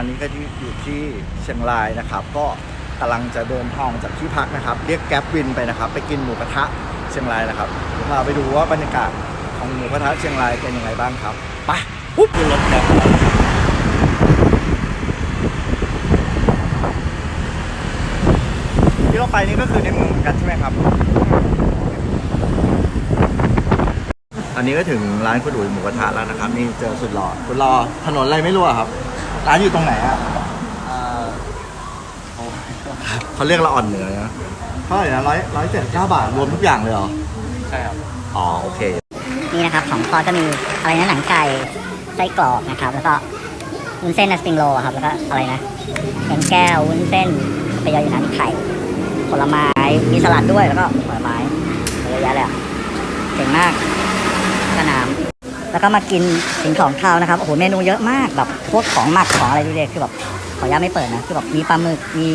อนนี้ก็อยู่ที่เชียงรายนะครับ ก็กำลังจะเดินทางจากที่พักนะครับ เรียกแก๊ปวินไปนะครับ ไปกินหมูกระทะเชียงรายนะครับเดี๋ยวพาไปดูว่าบรรยากาศของหมูกระทะเชียงรายเป็นยังไงบ้างครับไปปุ๊บขึ้นรถแก๊ปที่เราไปนี่ก็คือในเมืองเหมือนกันใช่ไหมครับตอนนี้ก็ถึงร้านคุณอุ๋ยหมูกระทะแล้วนะครับ นี่เจอสุดหล่อสุดหล่อถนนอะไรไม่รู้อะครับ ร้านอยู่ตรงไหนอะเขาเรียกเราอ่อนเหนือนะเท่าไหร่นะร้อยร้อยเจ็ดเก้าบาทรวมทุกอย่างเลยเหรอ ใช่ครับ อ๋อ โอเค นี่นะครับของทอดก็มีอะไรนะหนังไก่ไส้กรอกนะครับ แล้วก็วุ้นเส้นนะสปริงโรลครับ แล้วก็อะไรนะแกงแก้ววุ้นเส้นไปยออยู่นั้นไข่ ผลไม้ มีสลัดด้วย แล้วก็ผลไม้เยอะแยะเลยอะเก่งมากก็น้ำ แล้วก็มากินสิ่งของข้าวนะครับโอ้โหเมนูเยอะมากแบบพวกของหมักของอะไรดูเด็คือแบบขออนุญาตไม่เปิดนะคือแบบมีปลาหมึกมี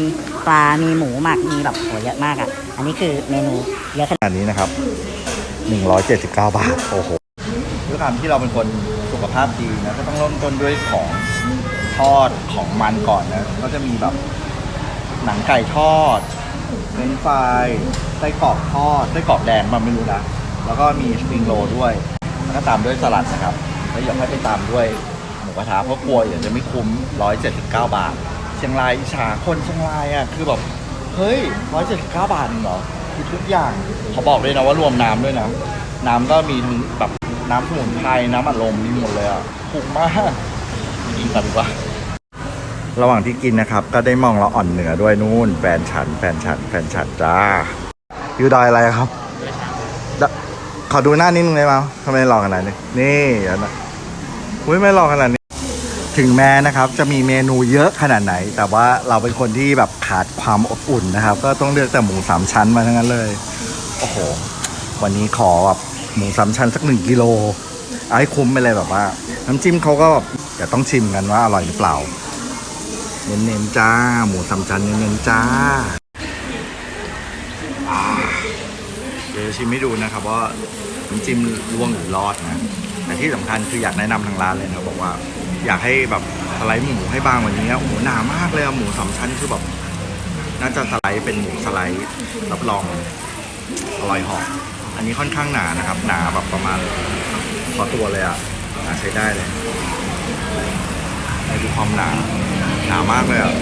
ปลา มีหมูหมักมีแบบโหเยอะมากอะ อันนี้คือเมนูเยอะขนาดอันนี้นะครับ 179 บาท โอ้โหด้วยความที่เราเป็นคนสุขภาพดีนะ ก็ต้องเริ่มต้นด้วยของทอดของมันก่อนนะ ก็จะมีแบบหนังไก่ทอดเฟรนช์ฟรายไส้กรอกทอดไส้กรอกแดงมันไม่รู้นะ แล้วก็มีสปริงโรลด้วยแล้ว ก็ตามด้วยสลัดนะครับแล้วอยากให้ไปตามด้วยหมูกระทะเพราะกลัวเดี๋ยวจะไม่คุ้ม 179 บาท เชียงรายอิจฉาคนเชียงรายอะคือแบบเฮ้ย 179 บาทเหรอคือทุกอย่างเขาบอกเลยนะว่ารวมน้ำด้วยนะน้ำก็มีแบบน้ำสมุนไพรน้ำอัดลมมีหมดเลยอะถูกมากกินกันดีกว่าระหว่างที่กินนะครับ ก็ได้มองเราอ่อนเหนือด้วยนู่นแฟนฉัน แฟนฉัน แฟนฉันจ้าอยู่ดอยอะไรครับ ขอดูหน้านิดนึงได้ไหมทำไมหล่อขนาดนี้ นี่เดี๋ยวนะอุ้ยไม่หล่อขนาดนี้ ถึงแม้นะครับจะมีเมนูเยอะขนาดไหน แต่ว่าเราเป็นคนที่แบบขาดความอบอุ่นนะครับ ก็ต้องเลือกแต่หมูสามชั้นมาทั้งนั้นเลย โอ้โห วันนี้ขอแบบหมูสามชั้นสักหนึ่งกิโลเอาให้คุ้มไปเลยแบบว่า น้ำจิ้มเขาก็แบบเดี๋ยวต้องชิมกันว่าอร่อยหรือเปล่า เน้นๆจ้า หมูสามชั้นเน้นๆจ้า ดี๋ยวชิมให้ดูนะครับว่าน้ำจิ้มร่วงหรือรอดนะแต่ที่สำคัญคืออยากแนะนำทางร้านเลยนะบอกว่า อยากให้แบบสไลด์หมูให้บางกว่านี้โอ้โหหนามากเลยหมูสามชั้นคือแบบน่าจะสไลด์เป็นหมูสไลด์รับรองอร่อยหอมอันนี้ค่อนข้างหนานะครับ หนาแบบประมาณพอตัวเลยอะหนาใช้ได้เลยให้ดูความหนาหนามากเลยอะ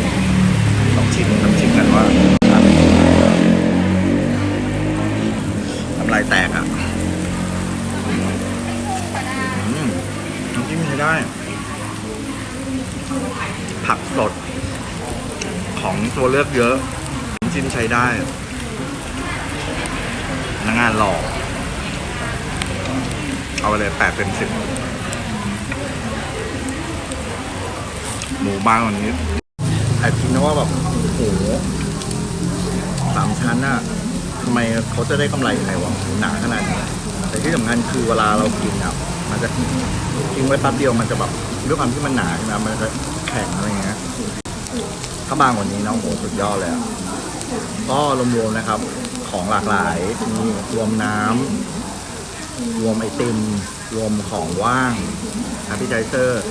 ลองชิมลองชิมกันว่า ผักสด ของตัวเลือกเยอะจิ้มใช้ได้พนักงานหล่อเอาไปเลยแปดเป็นสิบหมูบางกว่านี้แอบคินะว่าแบบโอ้โหสามชั้นอะทำไมเขาจะได้กำไรยังไงวะหนาขนาดนี้แต่ที่สำคัญคือเวลาเรากินอะ มันจะทิ้งไว้แป๊บเดียวมันจะแบบด้วยความที่มันหนาใช่ไหมมันจะแข็งอะไรเงี้ยถ้าบางกว่านี้นะโอ้โหสุดยอดเลยอะก็รวมๆนะครับ ของหลากหลายมีรวมน้ำรวมไอติม รวมของว่างอาร์ติไจเซอร์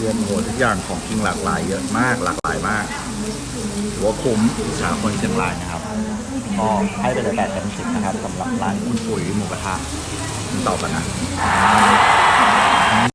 รวมโหทุกอย่างของกินหลากหลายเยอะมากหลากหลายมากถือว่าคุ้มอิจฉาคนเชียงรายนะครับก็ให้ไปเลยแปดเต็มสิบนะครับสำหรับร้านคุณปุ๋ยหมูกระทะต่อกันนะ